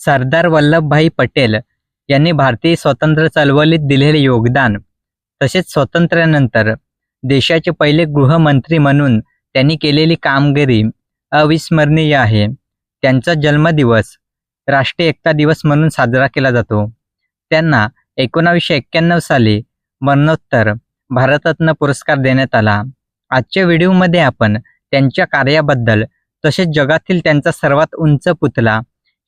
सरदार वल्लभभाई पटेल यांनी भारतीय स्वातंत्र्य चळवळीत दिलेले योगदान तसेच स्वातंत्र्यानंतर देशाचे पहिले गृहमंत्री म्हणून त्यांनी केलेली कामगिरी अविस्मरणीय आहे. त्यांचा जन्मदिवस राष्ट्रीय एकता दिवस म्हणून साजरा केला जातो. त्यांना एकोणावीसशे एक्क्याण्णव साली मरणोत्तर भारतरत्न पुरस्कार देण्यात आला. आजच्या व्हिडिओमध्ये आपण त्यांच्या कार्याबद्दल तसेच जगातील त्यांचा सर्वात उंच पुतला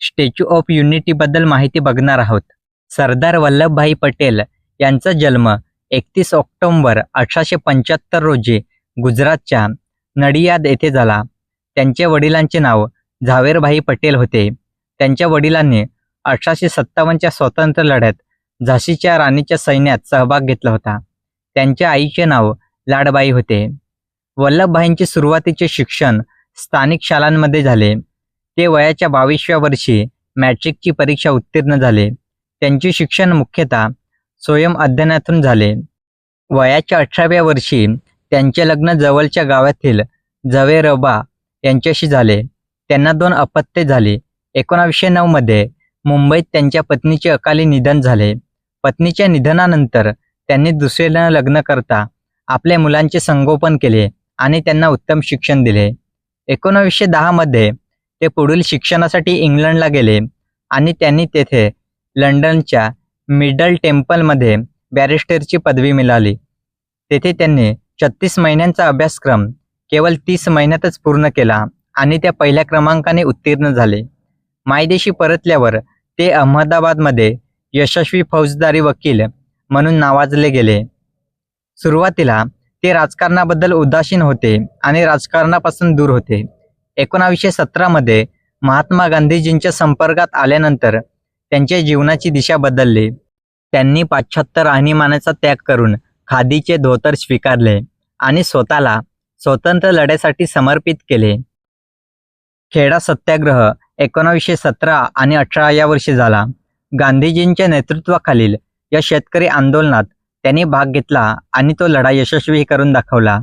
स्टॅच्यू ऑफ युनिटीबद्दल माहिती बघणार आहोत. सरदार वल्लभभाई पटेल यांचा जन्म एकतीस ऑक्टोंबर अठराशे पंच्याहत्तर रोजी गुजरातच्या नडियाद येथे झाला. त्यांच्या वडिलांचे नाव झावेरभाई पटेल होते. त्यांच्या वडिलांनी अठराशे सत्तावन्नच्या स्वातंत्र्य लढ्यात झाशीच्या राणीच्या सैन्यात सहभाग घेतला होता. त्यांच्या आईचे नाव लाडबाई होते. वल्लभभाईंचे सुरुवातीचे शिक्षण स्थानिक शाळांमध्ये झाले. ते वयाच्या बावीसव्या वर्षी मॅट्रिकची परीक्षा उत्तीर्ण झाले. त्यांचे शिक्षण मुख्यतः स्वयं अध्ययनातून झाले. वयाच्या अठराव्या वर्षी त्यांचे लग्न जवळच्या गावातील जवेरबा यांच्याशी झाले. त्यांना दोन अपत्ये झाली. एकोणावीसशे नऊमध्ये मुंबईत त्यांच्या पत्नीचे अकाली निधन झाले. पत्नीच्या निधनानंतर त्यांनी दुसऱ्याला लग्न करता आपल्या मुलांचे संगोपन केले आणि त्यांना उत्तम शिक्षण दिले. एकोणावीसशे दहामध्ये ते पुढील शिक्षणासाठी इंग्लंडला गेले आणि त्यांनी तेथे लंडनच्या मिडल टेम्पलमध्ये बॅरिस्टरची पदवी मिळाली. तेथे त्यांनी छत्तीस महिन्यांचा अभ्यासक्रम केवळ तीस महिन्यातच पूर्ण केला आणि त्या पहिल्या क्रमांकाने उत्तीर्ण झाले. मायदेशी परतल्यावर ते अहमदाबादमध्ये यशस्वी फौजदारी वकील म्हणून नावाजले गेले. सुरुवातीला ते राजकारणाबद्दल उदासीन होते आणि राजकारणापासून दूर होते. एकोणावीसशे सतरामध्ये महात्मा गांधीजींच्या संपर्कात आल्यानंतर त्यांच्या जीवनाची दिशा बदलली. त्यांनी पाश्चात्य राहणीमानाचा त्याग करून खादीचे धोतर स्वीकारले आणि स्वतःला स्वतंत्र लढ्यासाठी समर्पित केले. खेडा सत्याग्रह एकोणावीसशे सतरा आणि अठरा या वर्षी झाला. गांधीजींच्या नेतृत्वाखालील या शेतकरी आंदोलनात त्यांनी भाग घेतला आणि तो लढा यशस्वी करून दाखवला.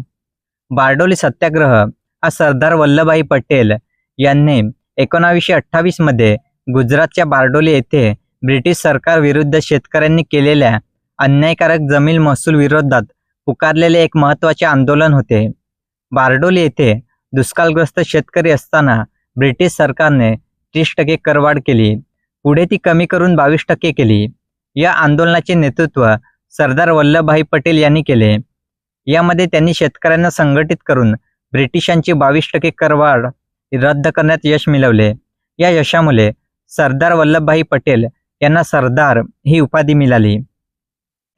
बारडोली सत्याग्रह हा सरदार वल्लभभाई पटेल यांनी एकोणावीसशे अठ्ठावीसमध्ये गुजरातच्या बारडोली येथे ब्रिटिश सरकार विरुद्ध शेतकऱ्यांनी केलेल्या अन्यायकारक जमीन महसूल विरोधात पुकारलेले एक महत्त्वाचे आंदोलन होते. बारडोली येथे दुष्काळग्रस्त शेतकरी असताना ब्रिटिश सरकारने तीस टक्के करवाढ केली. पुढे ती कमी करून बावीस टक्के केली. या आंदोलनाचे नेतृत्व सरदार वल्लभभाई पटेल यांनी केले. यामध्ये त्यांनी शेतकऱ्यांना संघटित करून ब्रिटिशांची बावीस टक्के करवाढ रद्द करण्यात यश मिळवले. या यशामुळे सरदार वल्लभभाई पटेल यांना सरदार ही उपाधी मिळाली.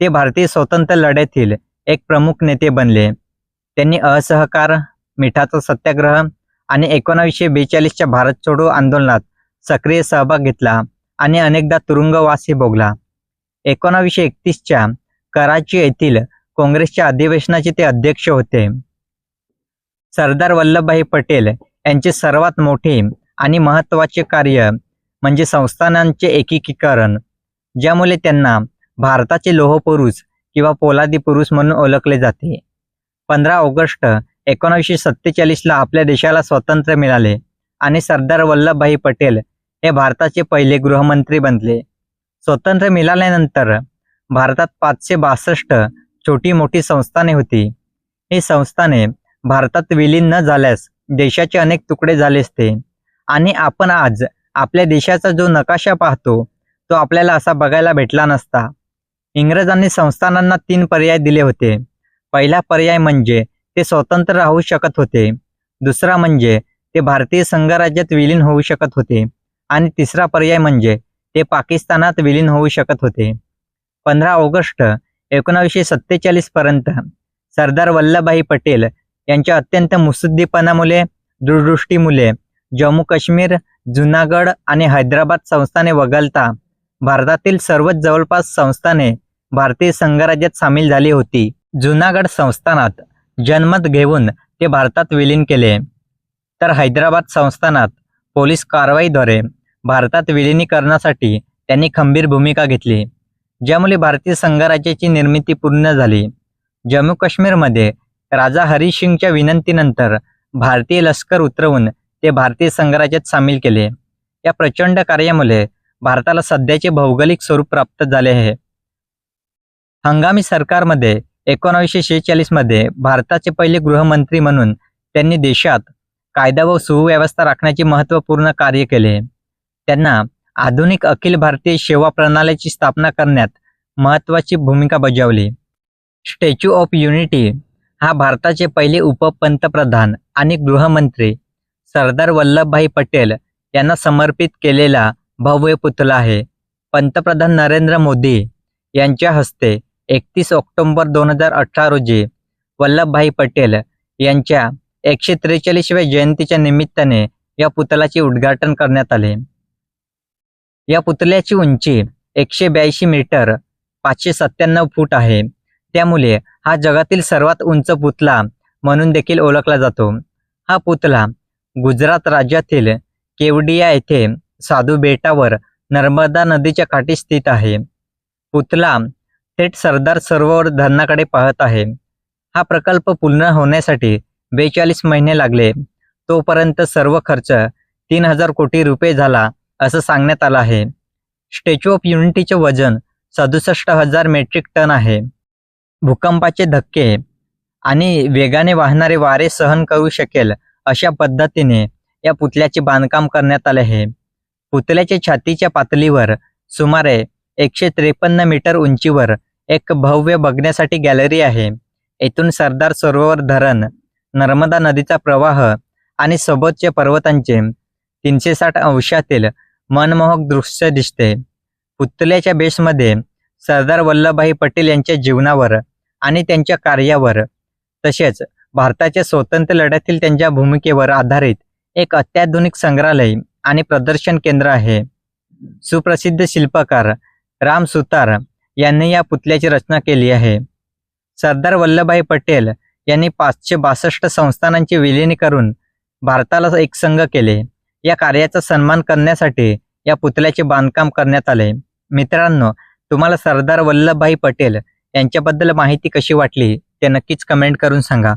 ते भारतीय स्वतंत्र लढ्यातील एक प्रमुख नेते बनले. त्यांनी असहकार मिठाचा सत्याग्रह आणि एकोणावीसशे बेचाळीसच्या भारत छोडो आंदोलनात सक्रिय सहभाग घेतला आणि अनेकदा तुरुंगवासही भोगला. एकोणावीसशे एकतीसच्या कराची येथील काँग्रेसच्या अधिवेशनाचे ते अध्यक्ष होते. सरदार वल्लभभाई पटेल यांचे सर्वात मोठे आणि महत्त्वाचे कार्य म्हणजे संस्थानांचे एकीकीकरण ज्यामुळे त्यांना भारताचे लोहपुरुष किंवा पोलादी पुरुष म्हणून ओळखले जाते. पंधरा ऑगस्ट एकोणीसशे सत्तेचाळीसला आपल्या देशाला स्वातंत्र्य मिळाले आणि सरदार वल्लभभाई पटेल हे भारताचे पहिले गृहमंत्री बनले. स्वातंत्र्य मिळाल्यानंतर भारतात पाचशे बासष्ट छोटी मोठी संस्थाने होती. ही संस्थाने भारतात विलीन न झाल्यास देशाचे अनेक तुकडे झाले असते. आणि आपण आज आपल्या देशाचा जो नकाशा पाहतो तो आपल्याला असा बघायला भेटला नसता. इंग्रजांनी संस्थानांना तीन पर्याय दिले होते. पहिला पर्याय म्हणजे ते स्वतंत्र राहू शकत होते. दुसरा म्हणजे ते भारतीय संघराज्यात विलीन होऊ शकत होते. आणि तिसरा पर्याय म्हणजे ते पाकिस्तानात विलीन होऊ शकत होते. पंधरा ऑगस्ट एकोणावीसशे सत्तेचाळीस पर्यंत सरदार वल्लभभाई पटेल यांच्या अत्यंत मुसुद्दीपणामुळे दूरदृष्टीमुळे जम्मू काश्मीर जुनागड आणि हैदराबाद संस्थाने वगळता भारतातील सर्वच जवळपास संस्थाने भारतीय संघराज्यात सामील झाली होती. जुनागड संस्थानात जनमत घेऊन ते भारतात विलीन केले. तर हैदराबाद संस्थानात पोलीस कारवाईद्वारे भारतात विलिनीकरणासाठी त्यांनी खंबीर भूमिका घेतली ज्यामुळे भारतीय संघराज्याची निर्मिती पूर्ण झाली. जम्मू काश्मीरमध्ये राजा हरिसिंगच्या विनंतीनंतर भारतीय लष्कर उतरवून ते भारतीय संघराज्यात सामील केले. या प्रचंड कार्यामुळे भारताला सध्याचे भौगोलिक स्वरूप प्राप्त झाले आहे. हंगामी सरकारमध्ये एकोणावीसशे शेहेचाळीसमध्ये भारताचे पहिले गृहमंत्री म्हणून त्यांनी देशात कायदा व सुव्यवस्था राखण्याचे महत्त्वपूर्ण कार्य केले. त्यांना आधुनिक अखिल भारतीय सेवा प्रणालीची स्थापना करण्यात महत्त्वाची भूमिका बजावली. स्टॅच्यू ऑफ युनिटी हा भारताचे पहिले उपपंतप्रधान आणि गृहमंत्री सरदार वल्लभभाई पटेल यांना समर्पित केलेला भव्य पुतळा आहे. पंतप्रधान नरेंद्र मोदी यांच्या हस्ते एकतीस ऑक्टोबर दोन हजार अठरा रोजी वल्लभभाई पटेल यांच्या एकशे त्रेचाळीसव्या जयंतीच्या निमित्ताने या पुतळ्याचे उद्घाटन करण्यात आले. या पुतळ्याची उंची एकशे ब्याऐंशी मीटर पाचशे सत्त्याण्णव फूट आहे. त्यामुळे हा जगातील सर्वात उंच पुतळा म्हणून देखील ओळखला जातो. हा पुतळा गुजरात राज्यातील केवडिया येथे साधू बेटावर नर्मदा नदीच्या काठी स्थित आहे. पुतळा थेट सरदार सरोवर धरणाकडे पाहत आहे. हा प्रकल्प पूर्ण होण्यासाठी बेचाळीस महिने लागले. तोपर्यंत सर्व खर्च तीन हजार कोटी रुपये झाला असं सांगण्यात आलं आहे. स्टॅच्यू ऑफ युनिटीचे वजन सदुसष्ट हजार मेट्रिक टन आहे. भूकंपाचे धक्के आणि वेगाने वाहणारे वारे सहन करू शकेल अशा पद्धतीने या पुतल्याचे बांधकाम करण्यात आले आहे. पुतल्याच्या छातीच्या पातळीवर सुमारे एकशे त्रेपन्न मीटर उंचीवर एक भव्य बघण्यासाठी गॅलरी आहे. येथून सरदार सरोवर धरण नर्मदा नदीचा प्रवाह आणि सोबतच्या पर्वतांचे तीनशे साठ अंशातील मनमोहक दृश्य दिसते. पुतल्याच्या बेसमध्ये सरदार वल्लभभाई पटेल यांच्या जीवनावर आणि त्यांच्या कार्यावर. तसेच भारताच्या स्वातंत्र्य लढ्यातील त्यांच्या भूमिकेवर आधारित एक अत्याधुनिक संग्रहालय आणि प्रदर्शन केंद्र आहे. सुप्रसिद्ध शिल्पकार राम सुतार यांनी या पुतळ्याची रचना केली आहे. सरदार वल्लभभाई पटेल यांनी पाचशे बासष्ट संस्थानांचे विलिनी करून भारताला एक संघ केले. या कार्याचा सन्मान करण्यासाठी या पुतळ्याचे बांधकाम करण्यात आले. मित्रांनो तुम्हाला सरदार वल्लभभाई पटेल यांच्याबद्दल माहिती कशी वाटली ते नक्कीच कमेंट करून सांगा.